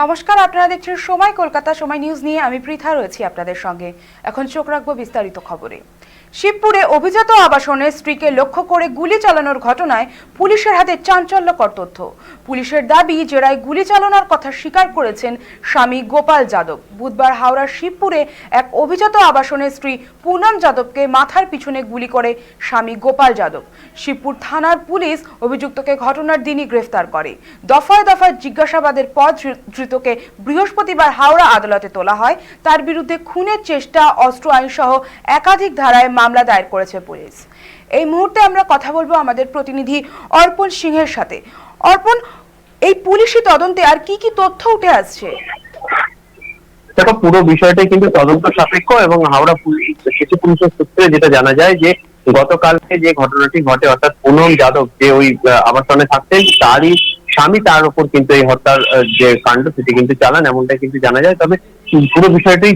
নমস্কার, আপনারা দেখছেন সময় কলকাতা, সময় নিউজ নিয়ে। আমি পৃথা রয়েছি আপনাদের সঙ্গে। এখন চোখ রাখব বিস্তারিত খবরে। শিবপুরে অভিজাত আবাসনে স্ত্রীকে লক্ষ্য করে গুলি চালানোর ঘটনায় পুলিশের হাতে চাঞ্চল্যকর তথ্য। পুলিশের দাবি, জেরায় গুলি চালানোর কথা স্বীকার করেছেন স্বামী গোপাল যাদব। বুধবার হাওড়ার শিবপুরে এক অভিজাত আবাসনের স্ত্রী পুনম যাদবকে মাথার পিছনে গুলি করে স্বামী গোপাল যাদব। শিবপুর থানার পুলিশ অভিযুক্তকে ঘটনার দিনই গ্রেফতার করে। দফায় দফায় জিজ্ঞাসাবাদের পর ধৃতকে বৃহস্পতিবার হাওড়া আদালতে তোলা হয়। তার বিরুদ্ধে খুনের চেষ্টা, অস্ত্র আইন সহ একাধিক ধারায় মামলা দায়ের করেছে পুলিশ। এই মুহূর্তে আমরা কথা বলব আমাদের প্রতিনিধি অর্পণ সিংহের সাথে। অর্পণ, এই পুলিশি তদন্তে আর কি কি তথ্য উঠে আসছে? দেখো, পুরো বিষয়টাই কিন্তু তদন্ত সাপেক্ষ এবং হাওড়া পুলিশ কিছু পুলিশের সূত্রে যেটা জানা যায় যে গতকালকে যে ঘটনাটি ঘটে, অর্থাৎ পুনম যাদব যে ওই আবাসনে থাকতেন, তারই স্বামী তার উপর কিন্তু এই হত্যার যে কাণ্ড সেটি কিন্তু চালান এমনটা কিন্তু জানা যায়। তবে পুরো বিষয়টি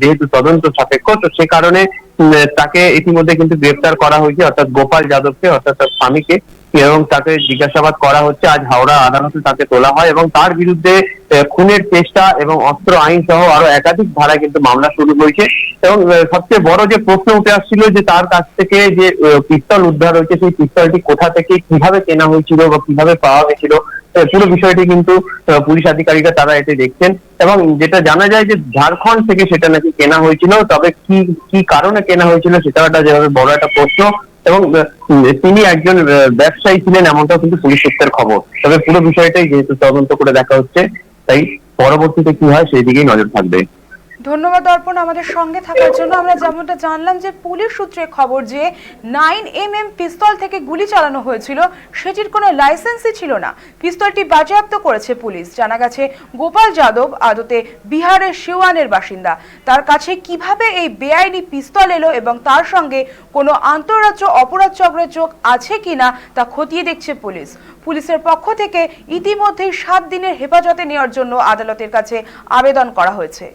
যেহেতু তদন্ত সাপেক্ষ, তো সে কারণে তাকে ইতিমধ্যে কিন্তু গ্রেফতার করা হয়েছে, অর্থাৎ গোপাল যাদবকে, অর্থাৎ তার স্বামীকে, এবং তাকে জিজ্ঞাসাবাদ করা হচ্ছে। আজ হাওড়া আদালতে তাকে তোলা হয় এবং তার বিরুদ্ধে খুনের চেষ্টা এবং অস্ত্র আইন সহ আরও একাধিক ধারায় কিন্তু মামলা শুরু হয়েছে। এবং সবচেয়ে বড় যে প্রশ্ন উঠে আসছিল যে তার কাছ থেকে যে পিস্তল উদ্ধার হয়েছে, সেই পিস্তলটি কোথা থেকে, কীভাবে কেনা হয়েছিল বা কীভাবে পাওয়া গেছিল পুরো বিষয়টি কিন্তু পুলিশ আধিকারিকরা তারা এতে দেখছেন এবং যেটা জানা যায় যে ঝাড়খণ্ড থেকে সেটা নাকি কেনা হয়েছিল, তবে কি কি কারণে কেনা হয়েছিল সেটা একটা যেভাবে বড় একটা প্রশ্ন এবং তিনি একজন ব্যবসায়ী ছিলেন এমনটাও কিন্তু পুলিশ সূত্রের খবর। তবে পুরো বিষয়টাই যেহেতু তদন্ত করে দেখা হচ্ছে, তাই পরবর্তীতে কি হয় সেই দিকেই নজর থাকবে। ধন্যবাদ অর্পণ আমাদের সঙ্গে থাকার জন্য। আমরা যেমনটা জানলাম যে পুলিশ সূত্রে খবর যে নাইন এম এম পিস্তল থেকে গুলি চালানো হয়েছিল, সেটির কোনো লাইসেন্সই ছিল না। পিস্তলটি বাজেয়াপ্ত করেছে পুলিশ। জানা গেছে, গোপাল যাদব আদতে বিহারের সিওয়ানের বাসিন্দা। তার কাছে কীভাবে এই বেআইনি পিস্তল এলো এবং তার সঙ্গে কোনো আন্তঃরাজ্য অপরাধ চক্রের চোখ আছে কিনা তা খতিয়ে দেখছে পুলিশ। পুলিশের পক্ষ থেকে ইতিমধ্যেই সাত দিনের হেফাজতে নেওয়ার জন্য আদালতের কাছে আবেদন করা হয়েছে।